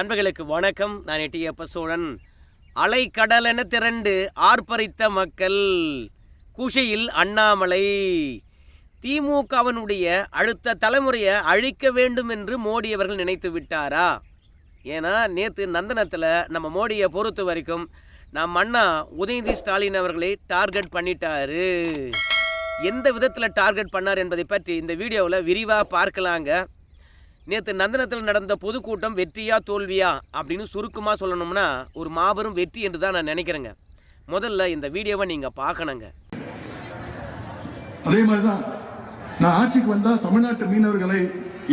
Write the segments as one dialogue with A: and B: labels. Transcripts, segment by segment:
A: நண்பர்களுக்கு வணக்கம். நான் எட்டியப்ப சோழன் அலைக்கடலென திரண்டு ஆர்ப்பரித்த மக்கள் குஷையில் அண்ணாமலை. திமுகவினுடைய அடுத்த தலைமுறையை அழிக்க வேண்டும் என்று மோடி அவர்கள் நினைத்து விட்டாரா? ஏன்னா நேற்று நந்தனத்தில் நம்ம மோடியை பொறுத்த வரைக்கும் நம் அண்ணா உதயநிதி ஸ்டாலின் அவர்களை டார்கெட் பண்ணிட்டாரு. எந்த விதத்தில் டார்கெட் பண்ணார் என்பதை பற்றி இந்த வீடியோவில் விரிவாக பார்க்கலாங்க. நேற்று நந்தனத்தில் நடந்த பொதுக்கூட்டம் வெற்றியா தோல்வியா அப்படின்னு சுருக்கமாக சொல்லணும்னா ஒரு மாபெரும் வெற்றி என்று தான் நான் நினைக்கிறேங்க. முதல்ல இந்த வீடியோவை நீங்கள் பார்க்கணுங்க.
B: அதே மாதிரிதான் நான் ஆட்சிக்கு வந்தா தமிழ்நாட்டு மீனவர்களை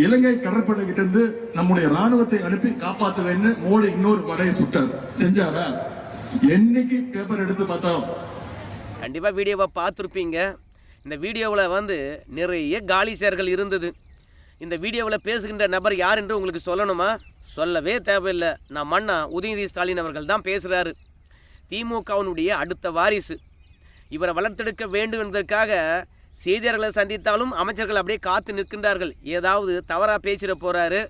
B: இலங்கை கடற்படை கிட்ட இருந்து நம்முடைய ராணுவத்தை அனுப்பி காப்பாத்துவேன்னு மோடி இன்னொரு படையை சுட்டார். செஞ்சாரா? என்னைக்கு பேப்பர் எடுத்து பார்த்தோம்
A: கண்டிப்பாக வீடியோவை பார்த்துருப்பீங்க. இந்த வீடியோவில் வந்து நிறைய காலி சேர்கள் இருந்தது. இந்த வீடியோவில் பேசுகின்ற நபர் யார் என்று உங்களுக்கு சொல்லணுமா? சொல்லவே தேவையில்லை. நான் மன்னா உதயநிதி ஸ்டாலின் அவர்கள் தான் பேசுகிறாரு திமுகவினுடைய அடுத்த வாரிசு. இவரை வளர்த்தெடுக்க வேண்டும் என்பதற்காக செய்தியாளர்களை சந்தித்தாலும் அமைச்சர்கள் அப்படியே காத்து நிற்கின்றார்கள். ஏதாவது தவறாக பேசிட போகிறாரு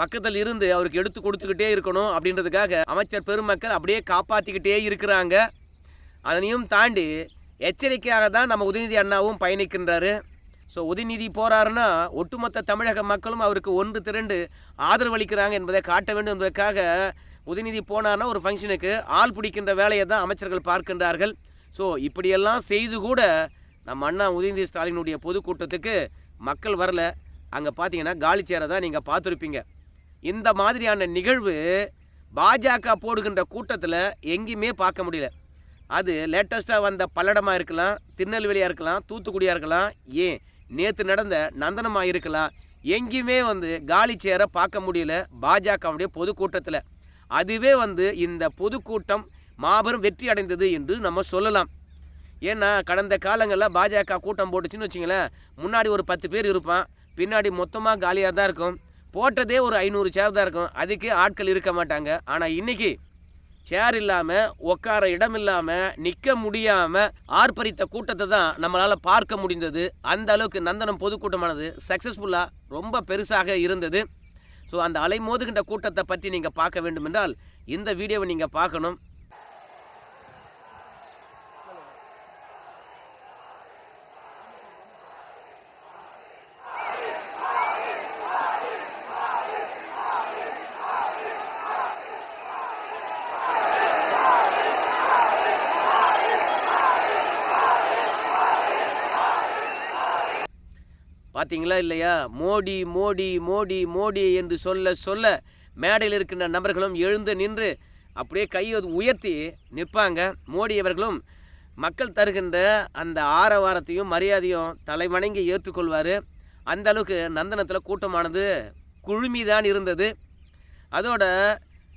A: பக்கத்தில் இருந்து அவருக்கு எடுத்து கொடுத்துக்கிட்டே இருக்கணும் அப்படின்றதுக்காக அமைச்சர் பெருமக்கள் அப்படியே காப்பாற்றிக்கிட்டே இருக்கிறாங்க. அதனையும் தாண்டி எச்சரிக்கையாக தான் நம்ம உதயநிதி அண்ணாவும் பயணிக்கின்றாரு. ஸோ உதயநிதி போறாருன்னா ஒட்டுமொத்த தமிழக மக்களும் அவருக்கு ஒன்று திரண்டு ஆதரவு அளிக்கிறாங்க என்பதை காட்ட வேண்டும் என்பதற்காக உதயநிதி போனார்னா ஒரு ஃபங்க்ஷனுக்கு ஆள் பிடிக்கின்ற வேலையை தான் அமைச்சர்கள் பார்க்கின்றார்கள். ஸோ இப்படியெல்லாம் செய்து கூட நம்ம அண்ணா உதயநிதி ஸ்டாலினுடைய பொதுக்கூட்டத்துக்கு மக்கள் வரல. அங்கே பார்த்தீங்கன்னா காலி சேரை தான் நீங்கள் பார்த்துருப்பீங்க. இந்த மாதிரியான நிகழ்வு பாஜக போடுகின்ற கூட்டத்தில் எங்கேயுமே பார்க்க முடியல. அது லேட்டஸ்ட்டாக வந்த பல்லடமாக இருக்கலாம் திருநெல்வேலியாக இருக்கலாம் தூத்துக்குடியாக இருக்கலாம் ஏன்? நேற்று நடந்த நந்தனமாக இருக்கலாம் எங்கேயுமே வந்து காலி சேரை பார்க்க முடியல பாஜகவுடைய பொதுக்கூட்டத்தில். அதுவே வந்து இந்த பொதுக்கூட்டம் மாபெரும் வெற்றி அடைந்தது என்று நம்ம சொல்லலாம். ஏன்னா கடந்த காலங்களில் பாஜக கூட்டம் போட்டுச்சுன்னு வச்சிங்களேன் முன்னாடி ஒரு பத்து பேர் இருப்பான் பின்னாடி மொத்தமாக காலியாக தான் இருக்கும். போட்டதே ஒரு ஐநூறு சேர் தான் இருக்கும். அதுக்கு ஆட்கள் இருக்க மாட்டாங்க. ஆனால் இன்னைக்கு சேர் இல்லாமல் உட்கார இடம் இல்லாமல் நிற்க முடியாமல் ஆர்ப்பரித்த கூட்டத்தை தான் நம்மளால் பார்க்க முடிந்தது. அந்த அளவுக்கு நந்தனம் பொதுக்கூட்டமானது சக்ஸஸ்ஃபுல்லாக ரொம்ப பெருசாக இருந்தது. ஸோ அந்த அலைமோதுகின்ற கூட்டத்தை பற்றி நீங்கள் பார்க்க வேண்டும் என்றால் இந்த வீடியோவை நீங்கள் பார்க்கணும். பார்த்தீங்களா இல்லையா? மோடி மோடி மோடி மோடி என்று சொல்ல சொல்ல மேடையில் இருக்கின்ற நபர்களும் எழுந்து நின்று அப்படியே கையை உயர்த்தி நிற்பாங்க. மோடி அவர்களும் மக்கள் தருகின்ற அந்த ஆரவாரத்தையும் மரியாதையும் தலைவணங்கி ஏற்றுக்கொள்வார். அந்த அளவுக்கு நந்தனத்தில் கூட்டமானது குழுமிதான் இருந்தது. அதோட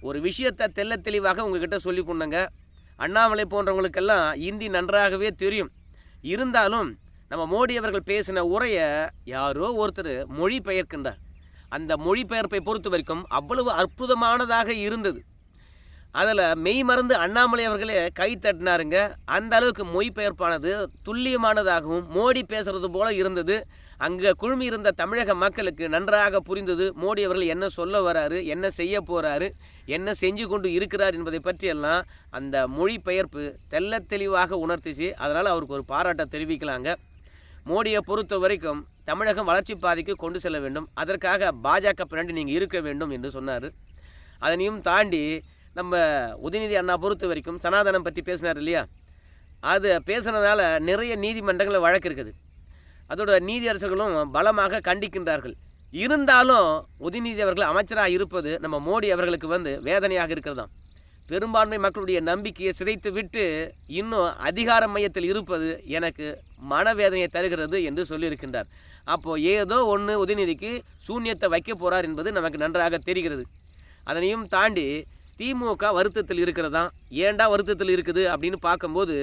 A: ஒரு விஷயத்தை தெள்ள தெளிவாக உங்ககிட்ட சொல்லி பண்ணுங்க அண்ணாமலை போன்றவங்களுக்கெல்லாம் இந்தி நன்றாகவே தெரியும். இருந்தாலும் நம்ம மோடி அவர்கள் பேசின உரையை யாரோ ஒருத்தர் மொழி பெயர்க்கின்றார் அந்த மொழிபெயர்ப்பை பொறுத்த வரைக்கும் அவ்வளவு அற்புதமானதாக இருந்தது. அதில் மெய் மறந்து அண்ணாமலை அவர்களே கை தட்டினாருங்க. அந்த அளவுக்கு மொழிபெயர்ப்பானது துல்லியமானதாகவும் மோடி பேசுறது போல இருந்தது. அங்கே குழுமி இருந்த தமிழக மக்களுக்கு நன்றாக புரிந்தது. மோடி அவர்கள் என்ன சொல்ல வராரு என்ன செய்ய போகிறாரு என்ன செஞ்சு கொண்டு இருக்கிறார் என்பதை பற்றியெல்லாம் அந்த மொழிபெயர்ப்பு தெல்ல தெளிவாக உணர்த்திச்சு. அதனால் அவருக்கு ஒரு பாராட்டை தெரிவிக்கலாங்க. மோடியை பொறுத்த வரைக்கும் தமிழகம் வளர்ச்சி பாதைக்கு கொண்டு செல்ல வேண்டும். அதற்காக பாஜக பின்னாடி நீங்கள் இருக்க வேண்டும் என்று சொன்னார். அதனையும் தாண்டி நம்ம உதயநிதி அண்ணா பொறுத்த வரைக்கும் சனாதனம் பற்றி பேசினார் இல்லையா? அது பேசுனதால நிறைய நீதிமன்றங்களில் வழக்கு இருக்குது. அதோட நீதியரசர்களும் பலமாக கண்டிக்கின்றார்கள். இருந்தாலும் உதயநிதி அவர்கள் அமைச்சராக இருப்பது நம்ம மோடி அவர்களுக்கு வந்து வேதனையாக இருக்கிறதாம். பெரும்பான்மை மக்களுடைய நம்பிக்கையை சிதைத்து விட்டு இன்னும் அதிகார மையத்தில் இருப்பது எனக்கு மனவேதனையை தருகிறது என்று சொல்லியிருக்கின்றார். அப்போது ஏதோ ஒன்று உதயநிதிக்கு சூன்யத்தை வைக்க போகிறார் என்பது நமக்கு நன்றாக தெரிகிறது. அதனையும் தாண்டி திமுக வருத்தத்தில் இருக்கிறதா? ஏன்டா வருத்தத்தில் இருக்குது அப்படின்னு பார்க்கும்போது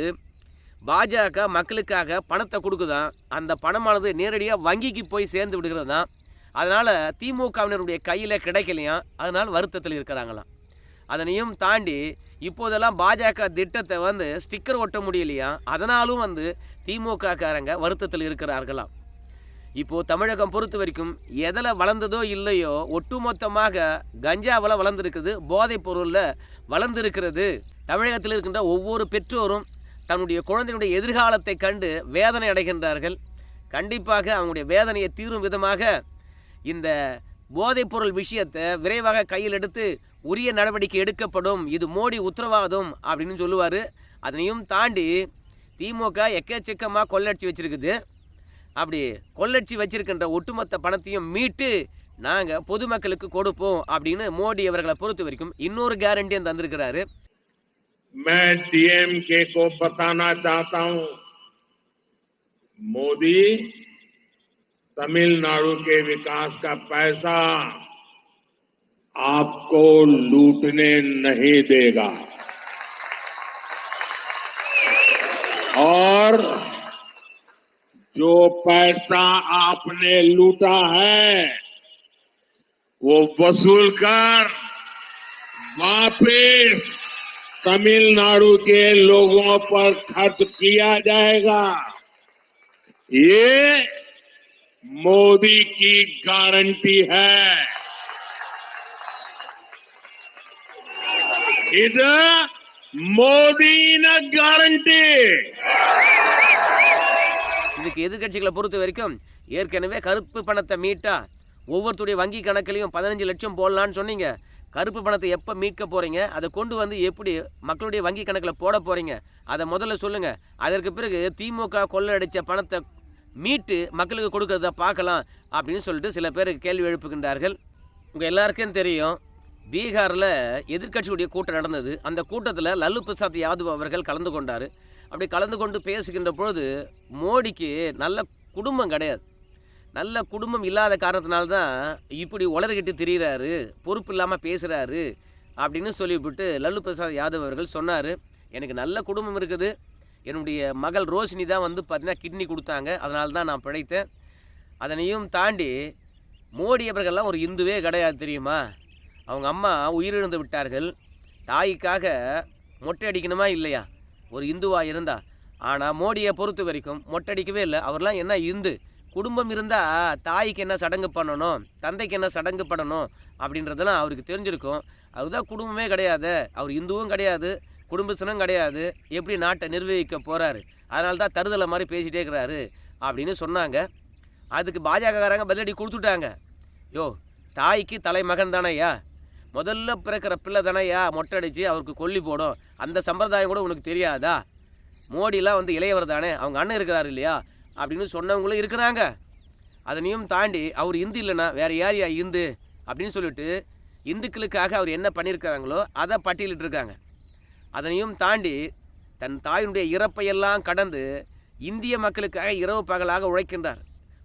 A: பாஜக மக்களுக்காக பணத்தை கொடுக்குதான் அந்த பணமானது நேரடியாக வங்கிக்கு போய் சேர்ந்து விடுகிறது? தான் அதனால் திமுகவினருடைய கையில் கிடைக்கலையாம் அதனால் வருத்தத்தில் இருக்கிறாங்களாம். அதனையும் தாண்டி இப்போதெல்லாம் பாஜக திட்டத்தை வந்து ஸ்டிக்கர் ஒட்ட முடியலையா? அதனாலும் வந்து திமுக காரங்க வருத்தத்தில் இருக்கிறார்களாம். இப்போது தமிழகம் பொறுத்த வரைக்கும் எதில் வளர்ந்ததோ இல்லையோ ஒட்டுமொத்தமாக கஞ்சாவில் வளர்ந்துருக்குது போதைப் பொருளில் வளர்ந்துருக்கிறது. தமிழகத்தில் இருக்கின்ற ஒவ்வொரு பெற்றோரும் தன்னுடைய குழந்தையினுடைய எதிர்காலத்தை கண்டு வேதனை அடைகின்றார்கள். கண்டிப்பாக அவங்களுடைய வேதனையை தீரும் விதமாக இந்த போதைப்பொருள் விஷயத்தை விரைவாக கையில் எடுத்து உரிய நடவடிக்கை எடுக்கப்படும் இது மோடி உத்தரவாதம் அப்படின்னு சொல்லுவார் அதனையும் தாண்டி திமுக எக்கச்சக்கமாக கொள்ளடிச்சு வச்சிருக்குது அப்படி கொள்ளடிச்சு வச்சிருக்கின்ற ஒட்டுமொத்த பணத்தையும் மீட்டு நாங்கள் பொதுமக்களுக்கு கொடுப்போம் அப்படின்னு மோடி அவர்களை பொறுத்த வரைக்கும் இன்னொரு கேரண்டியும் தந்திருக்கிறாரு
C: मैं डीएमके को बताना चाहता हूं मोदी तमिलनाडु के विकास का पैसा आपको लूटने नहीं देगा। और जो पैसा आपने लूटा है, वो वसूल कर वापिस तमिलनाडु के लोगों पर खर्च किया जाएगा। ये मोदी की गारंटी है। இது மோதின கேரண்டி
A: இதுக்கு எதிர்க்கட்சிகளை பொறுத்த வரைக்கும் ஏற்கனவே கருப்பு பணத்தை மீட்டா ஒவ்வொருத்தருடைய வங்கி கணக்குலையும் பதினஞ்சு லட்சம் போடலான்னு சொன்னீங்க. கருப்பு பணத்தை எப்போ மீட்க போகிறீங்க அதை கொண்டு வந்து எப்படி மக்களுடைய வங்கி கணக்கில் போட போகிறீங்க அதை முதல்ல சொல்லுங்கள் அதற்கு பிறகு திமுக கொள்ளடித்த பணத்தை மீட்டு மக்களுக்கு கொடுக்கறத பார்க்கலாம் அப்படின்னு சொல்லிட்டு சில பேர் கேள்வி எழுப்புகின்றார்கள். உங்கள் எல்லாருக்கும் தெரியும். பீகாரில் எதிர்க்கட்சியுடைய கூட்டம் நடந்தது. அந்த கூட்டத்தில் லல்லு பிரசாத் யாதவ் அவர்கள் கலந்து கொண்டார். அப்படி கலந்து கொண்டு பேசுகின்ற பொழுது மோடிக்கு நல்ல குடும்பம் கிடையாது. நல்ல குடும்பம் இல்லாத காரணத்தினால தான் இப்படி உளறிக்கிட்டு திரிகிறாரு பொறுப்பு இல்லாமல் பேசுகிறாரு அப்படின்னு சொல்லிவிட்டு லல்லு பிரசாத் யாதவ் அவர்கள் சொன்னார். எனக்கு நல்ல குடும்பம் இருக்குது. என்னுடைய மகள் ரோஷினி தான் வந்து பார்த்திங்கன்னா கிட்னி கொடுத்தாங்க. அதனால தான் நான் பிழைத்தேன். அதனையும் தாண்டி மோடி அவர்கள்லாம் ஒரு இந்துவே கிடையாது தெரியுமா? அவங்க அம்மா உயிரிழந்து விட்டார்கள். தாய்க்காக மொட்டை அடிக்கணுமா இல்லையா? ஒரு இந்துவாக இருந்தா. ஆனால் மோடியை பொறுத்த வரைக்கும் மொட்டடிக்கவே இல்லை. அவர்லாம் என்ன இந்து? குடும்பம் இருந்தால் தாய்க்கு என்ன சடங்கு பண்ணணும்? தந்தைக்கு என்ன சடங்கு பண்ணணும்? அப்படின்றதெல்லாம் அவருக்கு தெரிஞ்சிருக்கும். அதுதான் குடும்பமே கிடையாது. அவர் இந்துவும் கிடையாது குடும்பத்தினும் கிடையாது. எப்படி நாட்டை நிர்வகிக்க போகிறாரு அதனால தான் தருதலை மாதிரி பேசிகிட்டே இருக்கிறாரு அப்படின்னு சொன்னாங்க. அதுக்கு பாஜகக்காரங்க பதிலடி கொடுத்துட்டாங்க. யோ தாய்க்கு தலைமகன் தானையா முதல்ல பிறக்கிற பிள்ளை தானையா மொட்டை அடித்து அவருக்கு கொல்லி போடும். அந்த சம்பிரதாயம் கூட உனக்கு தெரியாதா? மோடிலாம் வந்து இளையவர் தானே அவங்க அண்ணன் இருக்கிறாரு இல்லையா? அப்படின்னு சொன்னவங்களும் இருக்கிறாங்க. அதனையும் தாண்டி அவர் இந்து இல்லைன்னா வேறு யார் யா இந்து? அப்படின்னு சொல்லிட்டு இந்துக்களுக்காக அவர் என்ன பண்ணியிருக்கிறாங்களோ அதை பட்டியலிட்டிருக்காங்க. அதனையும் தாண்டி தன் தாயினுடைய இறப்பையெல்லாம் கடந்து இந்திய மக்களுக்காக இரவு பகலாக உழைக்கின்றார்.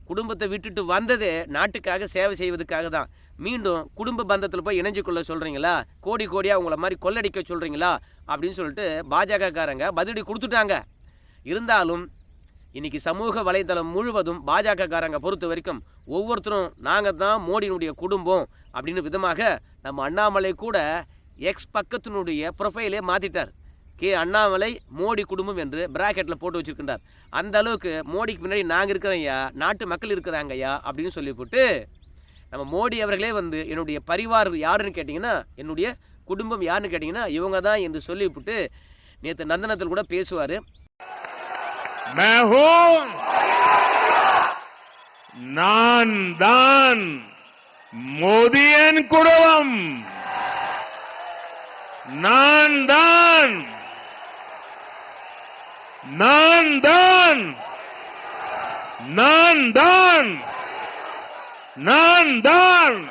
A: குடும்பத்தை விட்டுட்டு வந்ததே நாட்டுக்காக சேவை செய்வதற்காக தான். மீண்டும் குடும்ப பந்தத்தில் போய் இணைஞ்சு கொள்ள சொல்கிறீங்களா கோடி கோடியாக உங்களை மாதிரி கொள்ளடிக்க சொல்கிறீங்களா அப்படின்னு சொல்லிட்டு பாஜகக்காரங்க பதிலடி கொடுத்துட்டாங்க. இருந்தாலும் இன்றைக்கி சமூக வலைதளம் முழுவதும் பாஜகக்காரங்க பொறுத்த வரைக்கும் ஒவ்வொருத்தரும் நாங்கள் தான் மோடியினுடைய குடும்பம் அப்படின்னு விதமாக நம்ம அண்ணாமலை கூட எக்ஸ் பக்கத்தினுடைய ப்ரொஃபைலே மாற்றிட்டார் கே அண்ணாமலை மோடி குடும்பம் என்று பிராக்கெட்டில் போட்டு வச்சுருக்கின்றார். அந்த அளவுக்கு மோடிக்கு பின்னாடி நாங்கள் இருக்கிறோம்யா நாட்டு மக்கள் இருக்கிறாங்க ஐயா அப்படின்னு சொல்லிவிட்டு நம்ம மோடி அவர்களே வந்து என்னுடைய பரிவார் யாருன்னு கேட்டிங்கன்னா என்னுடைய குடும்பம் யாருன்னு கேட்டிங்கன்னா இவங்க தான் என்று சொல்லிவிட்டு நேற்று நந்தனத்தில் கூட பேசுவார்.
C: நான் தான் மோதியன் குடும்பம் நான் தான் Nan dan, nan dan, nan dan.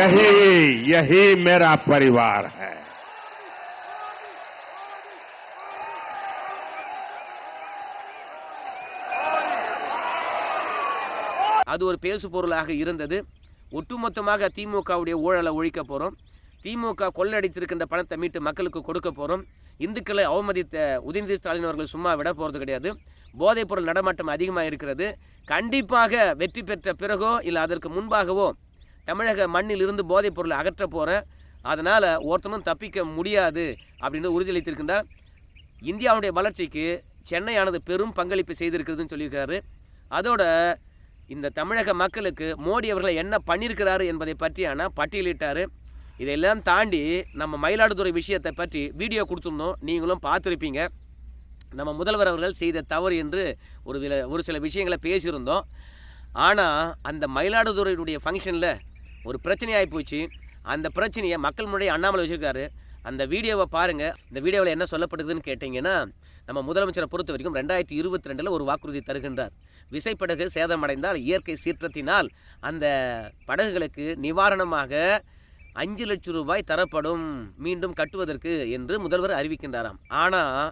C: यही यही मेरा परिवार है
A: அது ஒரு பேசு பொருளாக இருந்தது ஒட்டுமொத்தமாக திமுகவுடைய ஊழலை ஒழிக்க போகிறோம் திமுக கொள்ளடித்திருக்கின்ற பணத்தை மீட்டு மக்களுக்கு கொடுக்க போகிறோம் இந்துக்களை அவமதித்த உதயநிதி ஸ்டாலின் அவர்கள் சும்மா விட போகிறது கிடையாது போதைப்பொருள் நடமாட்டம் அதிகமாக இருக்கிறது கண்டிப்பாக வெற்றி பெற்ற பிறகோ இல்லை அதற்கு முன்பாகவோ தமிழக மண்ணில் இருந்து போதைப் பொருளை அகற்ற போகிறேன் அதனால் ஒருத்தனும் தப்பிக்க முடியாது அப்படின்னு உறுதியளித்திருக்கின்றார். இந்தியாவுடைய வளர்ச்சிக்கு சென்னையானது பெரும் பங்களிப்பு செய்திருக்கிறதுன்னு சொல்லியிருக்காரு அதோட இந்த தமிழக மக்களுக்கு மோடி அவர்களை என்ன பண்ணியிருக்கிறாரு என்பதை பற்றியான பட்டியலிட்டார். இதையெல்லாம் தாண்டி நம்ம மயிலாடுதுறை விஷயத்தை பற்றி வீடியோ கொடுத்துருந்தோம். நீங்களும் பார்த்துருப்பீங்க. நம்ம முதல்வர் அவர்கள் செய்த தவறு என்று ஒரு சில ஒரு சில விஷயங்களை பேசியிருந்தோம். ஆனால் அந்த மயிலாடுதுறையினுடைய ஃபங்க்ஷனில் ஒரு பிரச்சனையாகி போச்சு. அந்த பிரச்சனையை மக்கள் முன்னாடி அண்ணாமலை வச்சுருக்காரு. அந்த வீடியோவை பாருங்கள் இந்த வீடியோவில் என்ன சொல்லப்படுதுன்னு கேட்டிங்கன்னா நம்ம முதலமைச்சரை பொறுத்த வரைக்கும் ரெண்டாயிரத்தி இருபத்தி ரெண்டில் ஒரு வாக்குறுதி தருகின்றார். விசைப்படகு சேதமடைந்தால் இயற்கை சீற்றத்தினால் அந்த படகுகளுக்கு நிவாரணமாக அஞ்சு லட்சம் ரூபாய் தரப்படும். மீண்டும் கட்டுவதற்கு என்று முதல்வர் அறிவிக்கின்றாராம். ஆனால்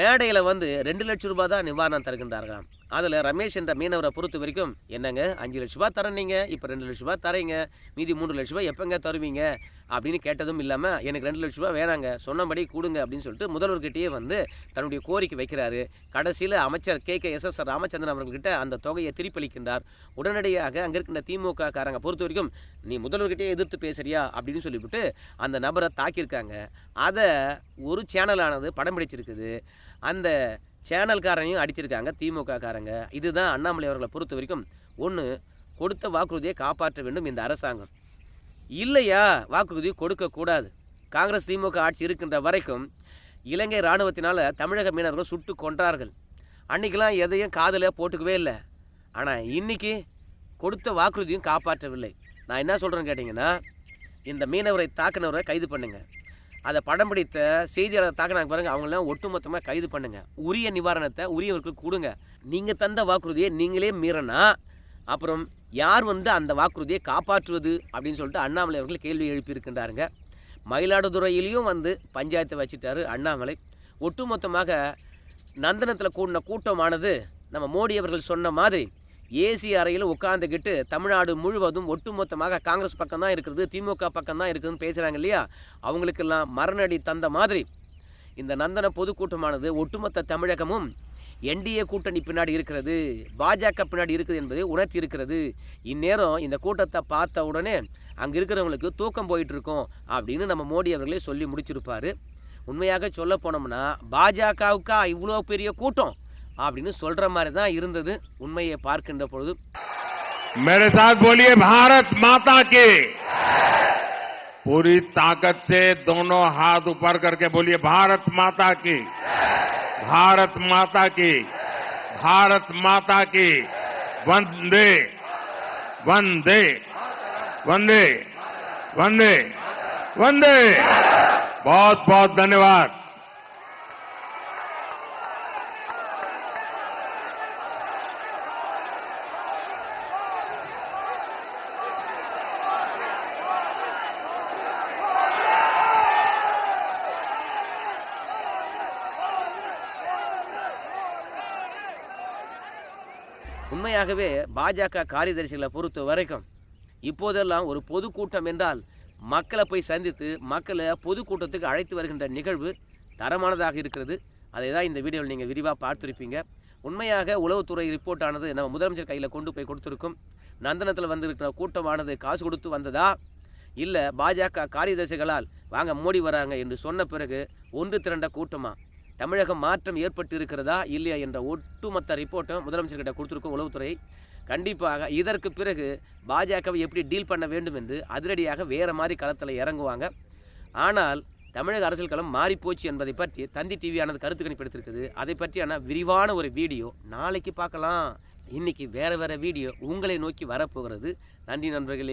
A: மேடையில் வந்து ரெண்டு லட்சம் ரூபாய் தான் நிவாரணம் தருகின்றார்களாம். அதில் ரமேஷ் என்ற மீனவரை பொறுத்த வரைக்கும் என்னங்க? அஞ்சு லட்ச ரூபாய் தரேன் நீங்கள் இப்போ ரெண்டு லட்ச ரூபா தரீங்க. மீதி மூன்று லட்ச ரூபா எப்போங்க தருவீங்க? அப்படின்னு கேட்டதும் இல்லாமல் எனக்கு ரெண்டு லட்ச ரூபாய் வேணாங்க. சொன்னபடி கொடுங்க அப்படின்னு சொல்லிட்டு முதல்வர்கிட்டயே வந்து தன்னுடைய கோரிக்கை வைக்கிறாரு. கடைசியில் அமைச்சர் K. K. S. S. Ramachandran அவர்கிட்ட அந்த தொகையை திருப்பளிக்கின்றார். உடனடியாக அங்கே இருக்கின்ற திமுக காரங்க பொறுத்த வரைக்கும் நீ முதல்வர்கிட்டயே எதிர்த்து பேசுறியா? அப்படின்னு சொல்லிவிட்டு அந்த நபரை தாக்கியிருக்காங்க. அதை ஒரு சேனலானது படம் பிடிச்சிருக்குது. அந்த சேனல்காரனையும் அடிச்சிருக்காங்க திமுக காரங்க இதுதான் அண்ணாமலை அவர்களை பொறுத்த வரைக்கும் ஒன்று கொடுத்த வாக்குறுதியை காப்பாற்ற வேண்டும் இந்த அரசாங்கம். இல்லையா? வாக்குறுதி கொடுக்கக்கூடாது காங்கிரஸ் திமுக ஆட்சி இருக்கின்ற வரைக்கும் இலங்கை இராணுவத்தினால் தமிழக மீனவர்கள் சுட்டு கொன்றார்கள். அன்றைக்கெலாம் எதையும் காதில் போட்டுக்கவே இல்லை. ஆனால் இன்னைக்கு கொடுத்த வாக்குறுதியும் காப்பாற்றவில்லை. நான் என்ன சொல்கிறேன்னு கேட்டிங்கன்னா இந்த மீனவரை தாக்குனவரை கைது பண்ணுங்கள் அதை படம் பிடித்த செய்தியாளர் தாக்கினாங்க பாருங்கள் அவங்களாம் ஒட்டுமொத்தமாக கைது பண்ணுங்கள் உரிய நிவாரணத்தை உரியவர்களுக்கு கொடுங்க. நீங்கள் தந்த வாக்குறுதியை நீங்களே மீறினா அப்புறம் யார் வந்து அந்த வாக்குறுதியை காப்பாற்றுவது அப்படின்னு சொல்லிட்டு அண்ணாமலை அவர்கள் கேள்வி எழுப்பியிருக்கின்றாருங்க. மயிலாடுதுறையிலையும் வந்து பஞ்சாயத்தை வச்சுட்டாரு அண்ணாமலை. ஒட்டுமொத்தமாக நந்தனத்தில் கூடின கூட்டமானது நம்ம மோடி அவர்கள் சொன்ன மாதிரி ஏசி அறையில் உட்காந்துக்கிட்டு தமிழ்நாடு முழுவதும் ஒட்டுமொத்தமாக காங்கிரஸ் பக்கம் தான் இருக்கிறது திமுக பக்கம் தான் இருக்குதுன்னு பேசுகிறாங்க இல்லையா? அவங்களுக்கெல்லாம் மரணடி தந்த மாதிரி. இந்த நந்தன பொதுக்கூட்டமானது ஒட்டுமொத்த தமிழகமும் என்டிஏ கூட்டணி பின்னாடி இருக்கிறது பாஜக பின்னாடி இருக்குது என்பதை உணர்த்தி இருக்கிறது. இந்நேரம் இந்த கூட்டத்தை பார்த்த உடனே அங்கே இருக்கிறவங்களுக்கு தூக்கம் போயிட்டுருக்கோம் அப்படின்னு நம்ம மோடி அவர்களே சொல்லி முடிச்சிருப்பார். உண்மையாக சொல்ல போனோம்னா பாஜகவுக்கா இவ்வளோ பெரிய கூட்டம்? அப்படின்னு சொல்கிற மாதிரி தான் இருந்தது உண்மையை பார்க்கின்ற பொழுது
C: मेरे साथ बोलिए भारत माता की पूरी ताकत से दोनों हाथ ऊपर करके बोलिए भारत माता की भारत माता की भारत माता की वंदे वंदे वंदे वंदे वंदे बहुत बहुत धन्यवाद
A: உண்மையாகவே பாஜக காரியதரிசிகளை பொறுத்த வரைக்கும் இப்போதெல்லாம் ஒரு பொதுக்கூட்டம் என்றால் மக்களை போய் சந்தித்து மக்களை பொதுக்கூட்டத்துக்கு அழைத்து வருகின்ற நிகழ்வு தரமானதாக இருக்கிறது. அதை தான் இந்த வீடியோவில் நீங்கள் விரிவாக பார்த்துருப்பீங்க. உண்மையாக உளவுத்துறை ரிப்போர்ட் ஆனது நம்ம முதலமைச்சர் கையில் கொண்டு போய் கொடுத்துருக்கும். நந்தனத்தில் வந்திருக்கிற கூட்டமானது காசு கொடுத்து வந்ததா? இல்லை பாஜக காரியதரிசிகளால் வாங்க மோடி வராங்க என்று சொன்ன பிறகு ஒன்று திரண்ட கூட்டமாக தமிழகம் மாற்றம் ஏற்பட்டு இருக்கிறதா இல்லையா என்ற ஒட்டுமொத்த ரிப்போர்ட்டும் முதலமைச்சர்கிட்ட கொடுத்துருக்கோம் உளவுத்துறை. கண்டிப்பாக இதற்கு பிறகு பாஜகவை எப்படி டீல் பண்ண வேண்டும் என்று அதிரடியாக வேறு மாதிரி களத்தில் இறங்குவாங்க. ஆனால் தமிழக அரசியல் களம் மாறிப்போச்சு என்பதை பற்றி தந்தி டிவியானது கருத்து கணிப்பு எடுத்திருக்குது அதை பற்றியான விரிவான ஒரு வீடியோ நாளைக்கு பார்க்கலாம். இன்றைக்கி வேறு வேறு வீடியோ உங்களை நோக்கி வரப்போகிறது. நன்றி நண்பர்களே.